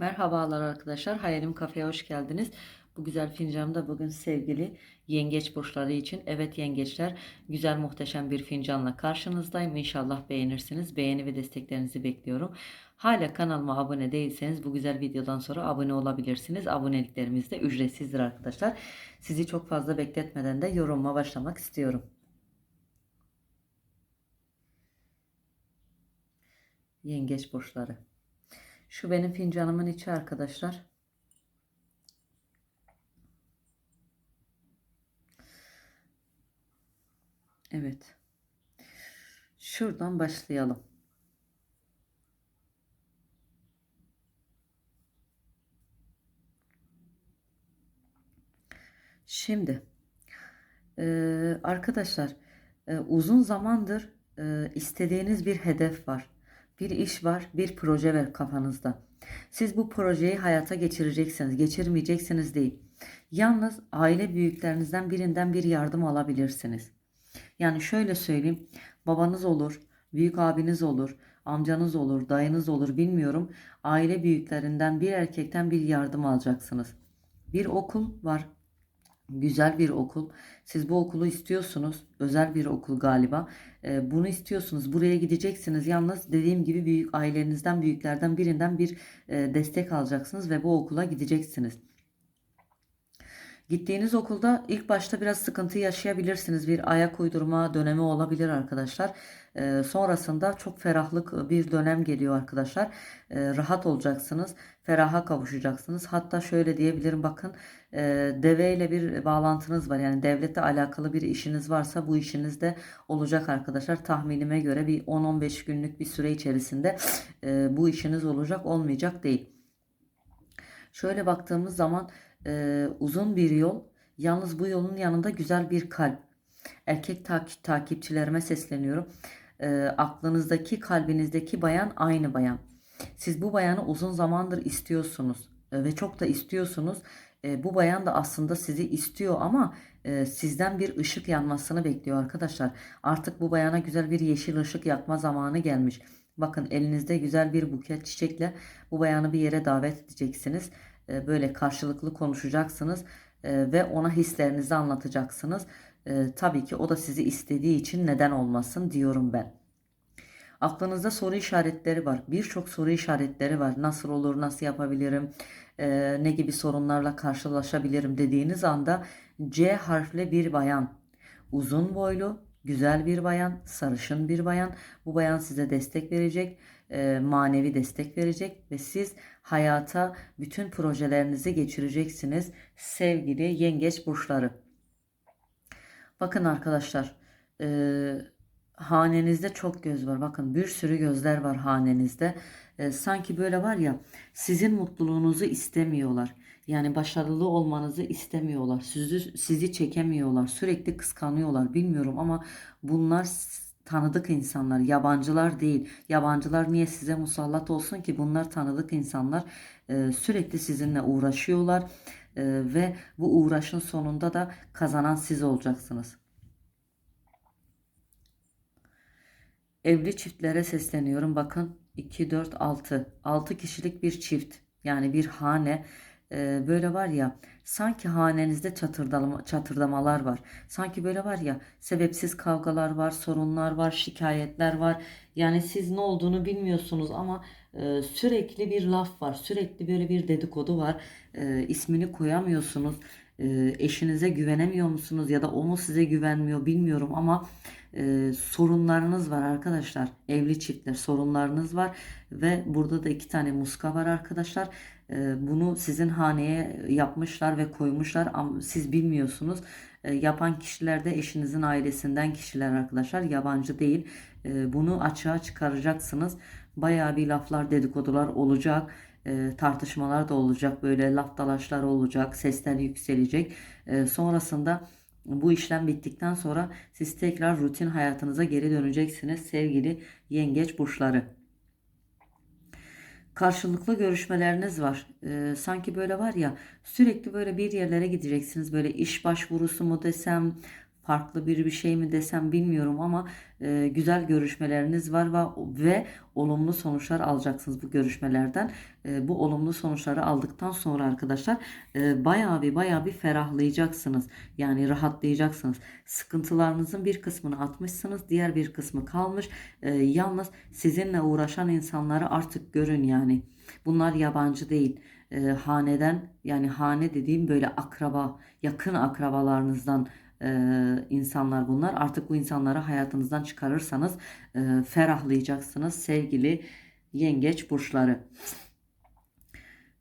Merhabalar arkadaşlar. Hayalim Kafe'ye hoş geldiniz. Bu güzel fincanımda bugün sevgili yengeç burçları için. Evet yengeçler güzel muhteşem bir fincanla karşınızdayım. İnşallah beğenirsiniz. Beğeni ve desteklerinizi bekliyorum. Hala kanalıma abone değilseniz bu güzel videodan sonra abone olabilirsiniz. Aboneliklerimiz de ücretsizdir arkadaşlar. Sizi çok fazla bekletmeden de yorumuma başlamak istiyorum. Yengeç burçları. Şu benim fincanımın içi arkadaşlar. Evet. Şuradan başlayalım. Şimdi eee, arkadaşlar eee, uzun zamandır eee, istediğiniz bir hedef var. Bir iş var, bir proje var kafanızda. Siz bu projeyi hayata geçireceksiniz, geçirmeyeceksiniz değil. Yalnız aile büyüklerinizden birinden bir yardım alabilirsiniz. Yani şöyle söyleyeyim, babanız olur, büyük abiniz olur, amcanız olur, dayınız olur bilmiyorum. Aile büyüklerinden bir erkekten bir yardım alacaksınız. Bir okul var, Güzel bir okul. Siz bu okulu istiyorsunuz. Özel bir okul galiba. Ee, bunu istiyorsunuz. Buraya gideceksiniz. Yalnız dediğim gibi büyük ailenizden, büyüklerden birinden bir e, destek alacaksınız ve bu okula gideceksiniz. Gittiğiniz okulda ilk başta biraz sıkıntı yaşayabilirsiniz. Bir ayak uydurma dönemi olabilir arkadaşlar. Ee, sonrasında çok ferahlık bir dönem geliyor arkadaşlar. Ee, rahat olacaksınız. Feraha kavuşacaksınız. Hatta şöyle diyebilirim bakın e, deve ile bir bağlantınız var. Yani devlette alakalı bir işiniz varsa bu işiniz de olacak arkadaşlar. Tahminime göre bir 10-15 günlük bir süre içerisinde e, bu işiniz olacak olmayacak değil. Şöyle baktığımız zaman e, uzun bir yol. Yalnız bu yolun yanında güzel bir kalp. Erkek takip, takipçilerime sesleniyorum. E, aklınızdaki, kalbinizdeki bayan aynı bayan. Siz bu bayanı uzun zamandır istiyorsunuz e, ve çok da istiyorsunuz. E, bu bayan da aslında sizi istiyor ama e, sizden bir ışık yanmasını bekliyor arkadaşlar. Artık bu bayana güzel bir yeşil ışık yakma zamanı gelmiş. Bakın elinizde güzel bir buket çiçekle bu bayanı bir yere davet edeceksiniz. E, böyle karşılıklı konuşacaksınız e, ve ona hislerinizi anlatacaksınız. E, tabii ki o da sizi istediği için neden olmasın diyorum ben. Aklınızda soru işaretleri var. Birçok soru işaretleri var. Nasıl olur, nasıl yapabilirim, ne gibi sorunlarla karşılaşabilirim dediğiniz anda C harfli bir bayan, uzun boylu, güzel bir bayan, sarışın bir bayan. Bu bayan size destek verecek, manevi destek verecek ve siz hayata bütün projelerinizi geçireceksiniz sevgili yengeç burçları. Bakın arkadaşlar, e, hanenizde çok göz var. Bakın bir sürü gözler var hanenizde. E, sanki böyle var ya sizin mutluluğunuzu istemiyorlar. Yani başarılı olmanızı istemiyorlar. Sizi, sizi çekemiyorlar. Sürekli kıskanıyorlar. Bilmiyorum ama bunlar tanıdık insanlar, yabancılar değil. Yabancılar niye size musallat olsun ki? Bunlar tanıdık insanlar. Ee, sürekli sizinle uğraşıyorlar ee, ve bu uğraşın sonunda da kazanan siz olacaksınız. Evli çiftlere sesleniyorum. Bakın 2, 4, 6. 6 kişilik bir çift. Yani bir hane e, böyle var ya sanki hanenizde çatırdama, çatırdamalar var. Sanki böyle var ya sebepsiz kavgalar var, sorunlar var, şikayetler var. Yani siz ne olduğunu bilmiyorsunuz ama e, sürekli bir laf var. Sürekli böyle bir dedikodu var. E, ismini koyamıyorsunuz. E, eşinize güvenemiyor musunuz ya da o mu size güvenmiyor bilmiyorum ama e, sorunlarınız var arkadaşlar. Evli çiftler sorunlarınız var ve burada da iki tane muska var arkadaşlar. E, bunu sizin haneye yapmışlar ve koymuşlar ama siz bilmiyorsunuz. E, yapan kişiler de eşinizin ailesinden kişiler arkadaşlar. Yabancı değil. E, bunu açığa çıkaracaksınız. Bayağı bir laflar dedikodular olacak tartışmalar da olacak. Böyle laf dalaşlar olacak. Sesler yükselecek. Sonrasında bu işlem bittikten sonra siz tekrar rutin hayatınıza geri döneceksiniz sevgili yengeç burçları. Karşılıklı görüşmeleriniz var. Ee, sanki böyle var ya sürekli böyle bir yerlere gideceksiniz. Böyle iş başvurusu mu desem farklı bir bir şey mi desem bilmiyorum ama e, güzel görüşmeleriniz var ve, ve olumlu sonuçlar alacaksınız bu görüşmelerden. E, bu olumlu sonuçları aldıktan sonra arkadaşlar e, bayağı bir bayağı bir ferahlayacaksınız. Yani rahatlayacaksınız. Sıkıntılarınızın bir kısmını atmışsınız, diğer bir kısmı kalmış. E, yalnız sizinle uğraşan insanları artık görün yani. Bunlar yabancı değil. E, haneden yani hane dediğim böyle akraba, yakın akrabalarınızdan e, insanlar bunlar. Artık bu insanları hayatınızdan çıkarırsanız e, ferahlayacaksınız sevgili yengeç burçları.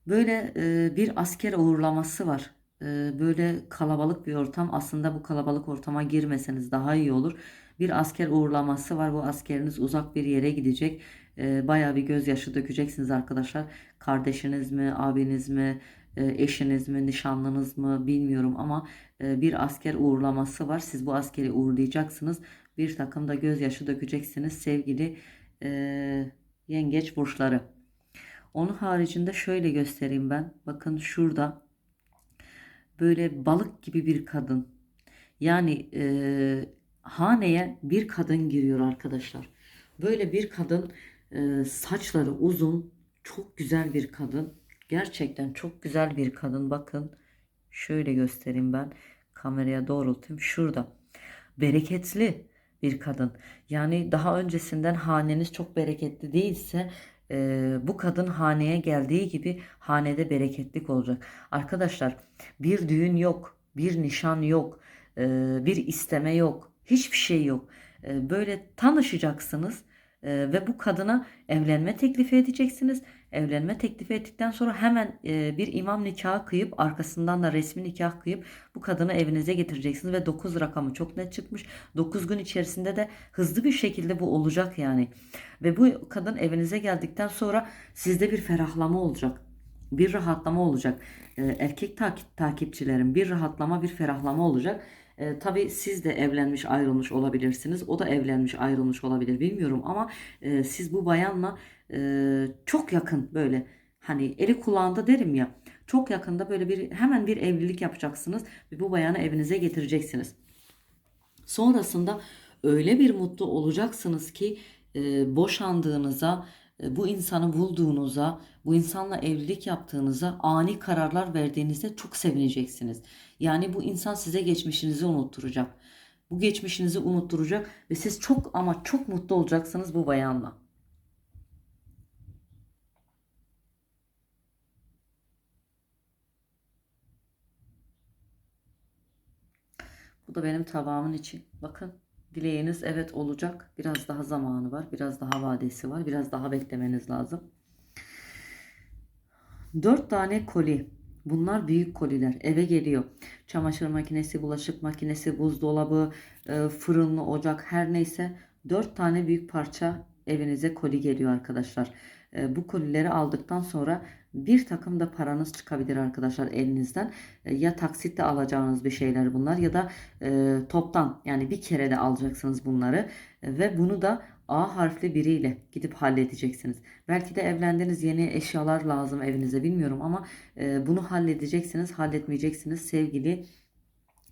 Böyle e, bir asker uğurlaması var. E, böyle kalabalık bir ortam. Aslında bu kalabalık ortama girmeseniz daha iyi olur. Bir asker uğurlaması var. Bu askeriniz uzak bir yere gidecek. E, bayağı bir gözyaşı dökeceksiniz arkadaşlar. Kardeşiniz mi, abiniz mi, e, eşiniz mi, nişanlınız mı bilmiyorum ama e, bir asker uğurlaması var. Siz bu askeri uğurlayacaksınız. Bir takım da gözyaşı dökeceksiniz sevgili e, yengeç burçları. Onun haricinde şöyle göstereyim ben. Bakın şurada böyle balık gibi bir kadın. Yani e, haneye bir kadın giriyor arkadaşlar. Böyle bir kadın e, saçları uzun, çok güzel bir kadın. Gerçekten çok güzel bir kadın. Bakın şöyle göstereyim ben. Kameraya doğrultayım. Şurada. Bereketli bir kadın. Yani daha öncesinden haneniz çok bereketli değilse e, bu kadın haneye geldiği gibi hanede bereketlik olacak. Arkadaşlar bir düğün yok, bir nişan yok, e, bir isteme yok, hiçbir şey yok. E, böyle tanışacaksınız ve bu kadına evlenme teklifi edeceksiniz. Evlenme teklifi ettikten sonra hemen bir imam nikahı kıyıp arkasından da resmi nikah kıyıp bu kadını evinize getireceksiniz ve 9 rakamı çok net çıkmış. 9 gün içerisinde de hızlı bir şekilde bu olacak yani. Ve bu kadın evinize geldikten sonra sizde bir ferahlama olacak. Bir rahatlama olacak. Erkek takip, takipçilerin bir rahatlama, bir ferahlama olacak. E, tabii siz de evlenmiş ayrılmış olabilirsiniz. O da evlenmiş ayrılmış olabilir bilmiyorum ama e, siz bu bayanla e, çok yakın böyle hani eli kulağında derim ya çok yakında böyle bir hemen bir evlilik yapacaksınız ve bu bayanı evinize getireceksiniz. Sonrasında öyle bir mutlu olacaksınız ki e, boşandığınıza, bu insanı bulduğunuza, bu insanla evlilik yaptığınıza, ani kararlar verdiğinizde çok sevineceksiniz. Yani bu insan size geçmişinizi unutturacak. Bu geçmişinizi unutturacak ve siz çok ama çok mutlu olacaksınız bu bayanla. Bu da benim tabağımın içi. Bakın dileğiniz evet olacak. Biraz daha zamanı var. Biraz daha vadesi var. Biraz daha beklemeniz lazım. 4 tane koli. Bunlar büyük koliler. Eve geliyor. Çamaşır makinesi, bulaşık makinesi, buzdolabı, e, fırınlı ocak her neyse 4 tane büyük parça evinize koli geliyor arkadaşlar. E, bu kolileri aldıktan sonra bir takım da paranız çıkabilir arkadaşlar elinizden. E, ya taksitle alacağınız bir şeyler bunlar ya da e, toptan yani bir kere de alacaksınız bunları E, ve bunu da A harfli biriyle gidip halledeceksiniz. Belki de evlendiniz yeni eşyalar lazım evinize bilmiyorum ama e, bunu halledeceksiniz halletmeyeceksiniz sevgili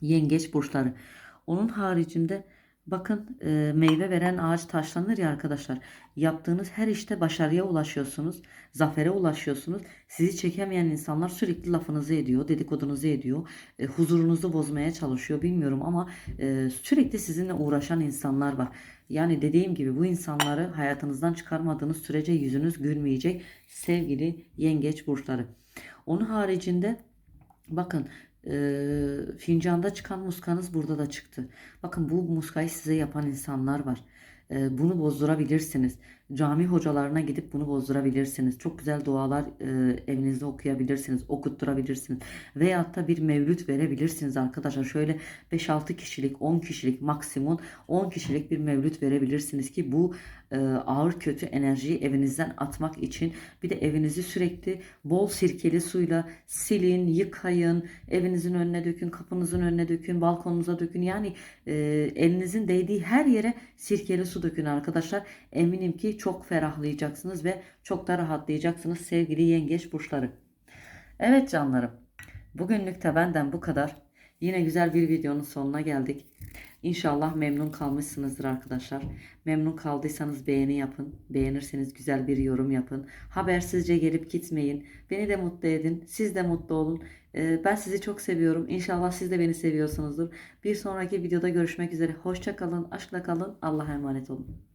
yengeç burçları. Onun haricinde bakın e, meyve veren ağaç taşlanır ya arkadaşlar. Yaptığınız her işte başarıya ulaşıyorsunuz. Zafere ulaşıyorsunuz. Sizi çekemeyen insanlar sürekli lafınızı ediyor. Dedikodunuzu ediyor. E, huzurunuzu bozmaya çalışıyor bilmiyorum ama e, sürekli sizinle uğraşan insanlar var. Yani dediğim gibi bu insanları hayatınızdan çıkarmadığınız sürece yüzünüz gülmeyecek sevgili yengeç burçları. Onun haricinde bakın e, fincanda çıkan muskanız burada da çıktı. Bakın bu muskayı size yapan insanlar var. E, bunu bozdurabilirsiniz. Cami hocalarına gidip bunu bozdurabilirsiniz. Çok güzel dualar e, evinizde okuyabilirsiniz, okutturabilirsiniz. Veyahut da bir mevlüt verebilirsiniz arkadaşlar. Şöyle 5-6 kişilik, 10 kişilik maksimum 10 kişilik bir mevlüt verebilirsiniz ki bu e, ağır kötü enerjiyi evinizden atmak için bir de evinizi sürekli bol sirkeli suyla silin, yıkayın, evinizin önüne dökün, kapınızın önüne dökün, balkonunuza dökün. Yani e, elinizin değdiği her yere sirkeli su dökün arkadaşlar. Eminim ki çok ferahlayacaksınız ve çok da rahatlayacaksınız sevgili yengeç burçları. Evet canlarım. Bugünlük de benden bu kadar. Yine güzel bir videonun sonuna geldik. İnşallah memnun kalmışsınızdır arkadaşlar. Memnun kaldıysanız beğeni yapın. Beğenirseniz güzel bir yorum yapın. Habersizce gelip gitmeyin. Beni de mutlu edin. Siz de mutlu olun. Ee, Ben sizi çok seviyorum. İnşallah siz de beni seviyorsunuzdur. Bir sonraki videoda görüşmek üzere. Hoşça kalın, aşkla kalın. Allah'a emanet olun.